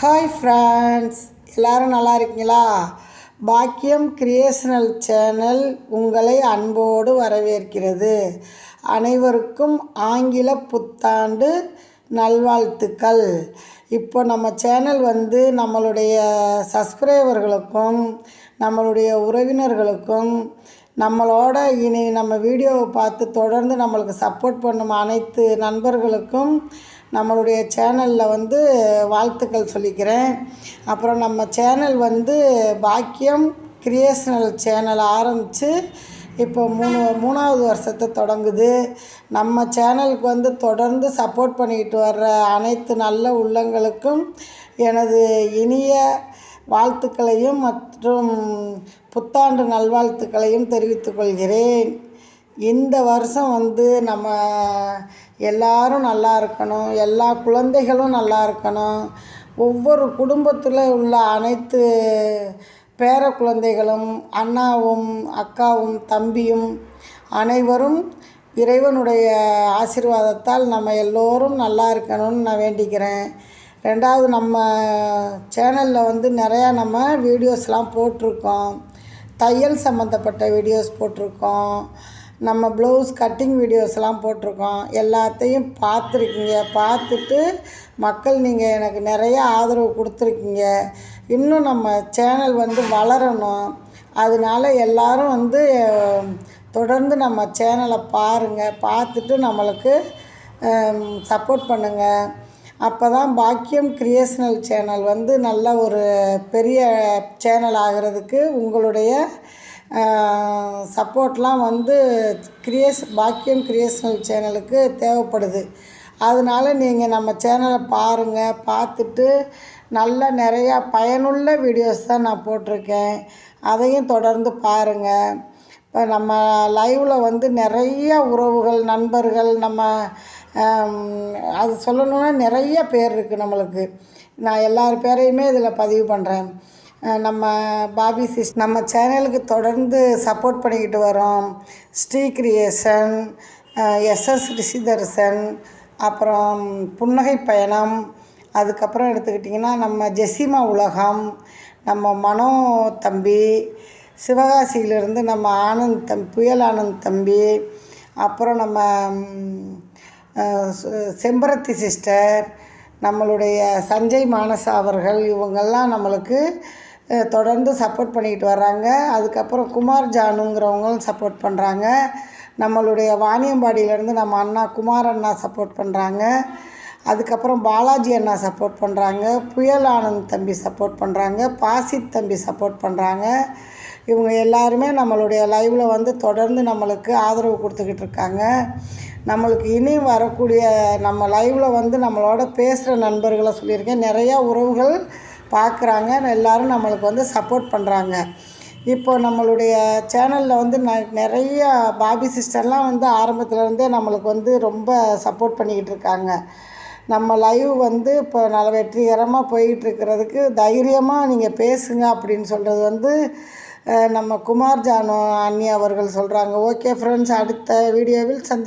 Hi friends எல்லோரும் நல்லா இருக்கீங்களா? பாக்கியம் கிரியேஷனல் சேனல் உங்களை அன்போடு வரவேற்கிறது. அனைவருக்கும் ஆங்கில புத்தாண்டு நல்வாழ்த்துக்கள். இப்போ நம்ம சேனல் வந்து நம்மளுடைய சப்ஸ்கிரைபர்களுக்கும் நம்மளுடைய உறவினர்களுக்கும் நம்மளோட இனி நம்ம வீடியோவை பார்த்து தொடர்ந்து நம்மளுக்கு சப்போர்ட் பண்ணும் அனைத்து நண்பர்களுக்கும் நம்மளுடைய சேனலில் வந்து வாழ்த்துக்கள் சொல்லிக்கிறேன். அப்புறம் நம்ம சேனல் வந்து பாக்கியம் கிரியேஷனல் சேனல் ஆரம்பித்து இப்போ மூணு மூணாவது வருஷத்தை தொடங்குது. நம்ம சேனலுக்கு வந்து தொடர்ந்து சப்போர்ட் பண்ணிக்கிட்டு வர்ற அனைத்து நல்ல உள்ளங்களுக்கும் எனது இனிய வாழ்த்துக்களையும் மற்றும் புத்தாண்டு நல்வாழ்த்துக்களையும் தெரிவித்துக்கொள்கிறேன் இந்த வருஷம் வந்து நம்ம எல்லாரும் நல்லா இருக்கணும் எல்லா குழந்தைகளும் நல்லா இருக்கணும். ஒவ்வொரு குடும்பத்தில் உள்ள அனைத்து பேர குழந்தைகளும் அண்ணாவும் அக்காவும் தம்பியும் அனைவரும் இறைவனுடைய ஆசீர்வாதத்தால் நம்ம எல்லோரும் நல்லா இருக்கணும்னு நான் வேண்டிக்கிறேன். ரெண்டாவது நம்ம சேனலில் வந்து நிறையா நம்ம வீடியோஸ்லாம் போட்டிருக்கோம். தையல் சம்மந்தப்பட்ட வீடியோஸ் போட்டிருக்கோம். நம்ம ப்ளவுஸ் கட்டிங் வீடியோஸ்லாம் போட்டிருக்கோம். எல்லாத்தையும் பார்த்துருக்கீங்க. பார்த்துட்டு மக்கள் நீங்கள் எனக்கு நிறைய ஆதரவு கொடுத்துருக்கீங்க. இன்னும் நம்ம சேனல் வந்து வளரணும். அதனால எல்லோரும் வந்து தொடர்ந்து நம்ம சேனலை பாருங்கள் பார்த்துட்டு நம்மளுக்கு சப்போர்ட் பண்ணுங்கள் அப்போ தான் பாக்கியம் கிரியேஷனல் சேனல் வந்து நல்ல ஒரு பெரிய சேனல் ஆகிறதுக்கு உங்களுடைய சப்போர்ட்லாம் வந்து கிரியேஸ் பாக்கியம் கிரியேஷனல் சேனலுக்கு தேவைப்படுது. அதனால நீங்கள் நம்ம சேனலை பாருங்கள் பார்த்துட்டு நல்ல நிறையா பயனுள்ள வீடியோஸ் தான் நான் போட்டிருக்கேன். அதையும் தொடர்ந்து பாருங்கள் இப்போ நம்ம லைவில் வந்து நிறைய உறவுகள் நண்பர்கள் நம்ம அது சொல்லணுன்னா நிறைய பேர் இருக்குது நம்மளுக்கு. நான் எல்லார் பேரையுமே இதில் பதிவு பண்ணுறேன். நம்ம பாபி சிஸ் நம்ம சேனலுக்கு தொடர்ந்து சப்போர்ட் பண்ணிக்கிட்டு வரோம். ஸ்ரீ கிரியேஷன் எஸ்எஸ் ரிஷிதர்சன் அப்புறம் புன்னகை பயணம் அதுக்கப்புறம் எடுத்துக்கிட்டிங்கன்னா நம்ம ஜெசிமா உலகம் நம்ம மனோ தம்பி சிவகாசியிலேருந்து நம்ம ஆனந்த் தம் புயல் ஆனந்த் தம்பி அப்புறம் நம்ம செம்பருத்தி சிஸ்டர் நம்மளுடைய சஞ்சய் மானசா அவர்கள் இவங்கெல்லாம் நம்மளுக்கு தொடர்ந்து சப்போர்ட் பண்ணிக்கிட்டு வர்றாங்க. அதுக்கப்புறம் குமார் ஜானுங்கிறவங்களும் சப்போர்ட் பண்ணுறாங்க நம்மளுடைய வாணியம்பாடியிலேருந்து நம்ம அண்ணா குமார் அண்ணா சப்போர்ட் பண்ணுறாங்க அதுக்கப்புறம் பாலாஜி அண்ணா சப்போர்ட் பண்ணுறாங்க புயல் ஆனந்த் தம்பி சப்போர்ட் பண்ணுறாங்க பாசித் தம்பி சப்போர்ட் பண்ணுறாங்க இவங்க எல்லாருமே நம்மளுடைய லைவில் வந்து தொடர்ந்து நம்மளுக்கு ஆதரவு கொடுத்துக்கிட்டு இருக்காங்க. நம்மளுக்கு இனி வரக்கூடிய நம்ம லைவில் வந்து நம்மளோட பேசுகிற நண்பர்களை சொல்லியிருக்கேன். நிறையா உறவுகள் பார்க்குறாங்க. எல்லோரும் நம்மளுக்கு வந்து சப்போர்ட் பண்ணுறாங்க இப்போ நம்மளுடைய சேனலில் வந்து ந நிறைய பாபி சிஸ்டர்லாம் வந்து ஆரம்பத்துலேருந்தே நம்மளுக்கு வந்து ரொம்ப சப்போர்ட் பண்ணிக்கிட்டு இருக்காங்க. நம்ம லைவ் வந்து இப்போ நல்ல வெற்றிகரமாக போயிட்டுருக்கிறதுக்கு தைரியமாக நீங்கள் பேசுங்க அப்படின்னு சொல்கிறது வந்து நம்ம குமார் ஜானு அண்ணி அவர்கள் சொல்கிறாங்க ஓகே ஃப்ரெண்ட்ஸ் அடுத்த வீடியோவில் சந்தி